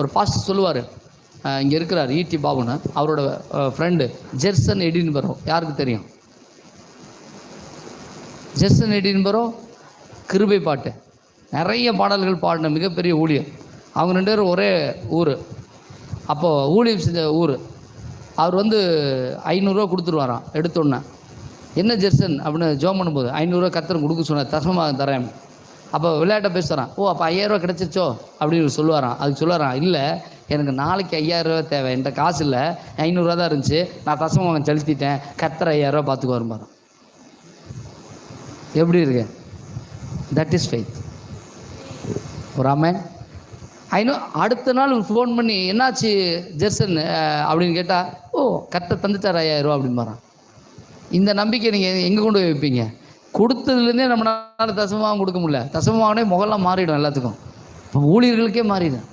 ஒரு பாஸ்டர் சொல்லுவார் இங்கே இருக்கிறார் ஈடி பாபுன்னு. அவரோட ஃப்ரெண்டு ஜெர்சன் எடின்பரோ. யாருக்கு தெரியும்? ஜெர்சன் எடின்பரோ கிருபை பாட்டு. நிறைய பாடல்கள் பாடின மிகப்பெரிய ஊழியர். அவங்க ரெண்டு பேரும் ஒரே ஊர். அப்போது ஊழியம் செஞ்ச ஊர். அவர் வந்து ஐநூறுரூவா கொடுத்துருவாராம் எடுத்தோன்னே என்ன ஜெர்சன்? அப்படின்னு ஜோம் பண்ணும்போது ஐநூறுரூவா கத்திரம் கொடுக்க சொன்னார் தசமாக தரேன். அப்போ விளையாட்டை பேசுகிறான் ஓ அப்போ ஐயாயிரரூவா கிடச்சிருச்சோ? அப்படின்னு சொல்லுவாராம். அதுக்கு சொல்லுவாராம் இல்லை எனக்கு நாளைக்கு ஐயாயிரரூவா தேவை. என்கிட்ட காசு இல்லை. ஐநூறுரூவா தான் இருந்துச்சு. நான் தசமாக செலுத்திட்டேன். கத்திர ஐயாயிரரூவா பார்த்துக்கு வரும்பாரு எப்படி இருக்கு? தட் இஸ் ஃபெய்த் ஒரு அம்மன் ஐநூ அடுத்த நாள் ஃபோன் பண்ணி என்னாச்சு ஜெர்சன்? அப்படின்னு கேட்டால் ஓ கத்தை தந்துட்டார் ஐயாயிரரூவா அப்படின்னு அப்படின்பாரான் இந்த நம்பிக்கை நீங்கள் எங்கே கொண்டு போய் வைப்பீங்க? கொடுத்ததுலேருந்தே நம்மளால தசமமாக கொடுக்க முடியல. தசமமாகனே முகம்லாம் மாறிடும் எல்லாத்துக்கும். இப்போ ஊழியர்களுக்கே மாறிடும்.